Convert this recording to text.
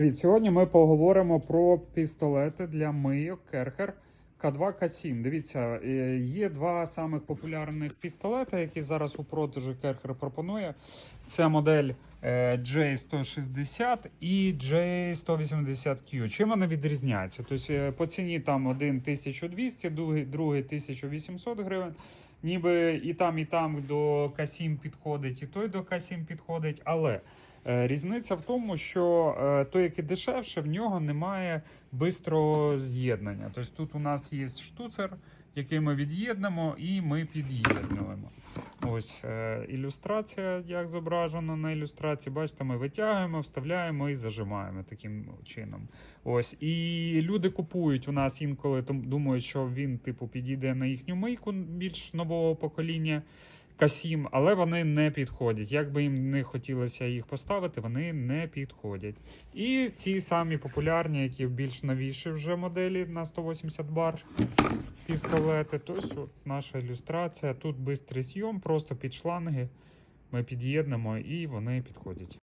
Привіт, Сьогодні ми поговоримо про пістолети для мийок Керхер К2 К7. Дивіться, е, є два самих популярних пістолети, які зараз у продажі Керхер пропонує. Це модель е, J160 і J180Q. Чим вони відрізняються? Тобто е, по ціні там один 1200, другий, другий 1800 гривень. Ніби і там, і там до К7 підходить, і той до К7 підходить, але. Е, Різниця в тому, що е, той, який дешевше, в нього немає бистрого з'єднання. Тобто тут у нас є штуцер, який ми від'єднемо і ми під'єднуємо. Ось е, ілюстрація, як зображено на ілюстрації. Бачите, ми витягуємо, вставляємо і зажимаємо таким чином. Ось і люди купують у нас інколи, думають, що він типу підійде на їхню мийку більш нового покоління. К7, але вони не підходять. Як би їм не хотілося їх поставити, вони не підходять. І ті самі популярні, які більш новіші вже моделі на 180 бар пістолети. Тобто наша ілюстрація. Тут швидкий зйом, просто під шланги ми під'єднемо і вони підходять.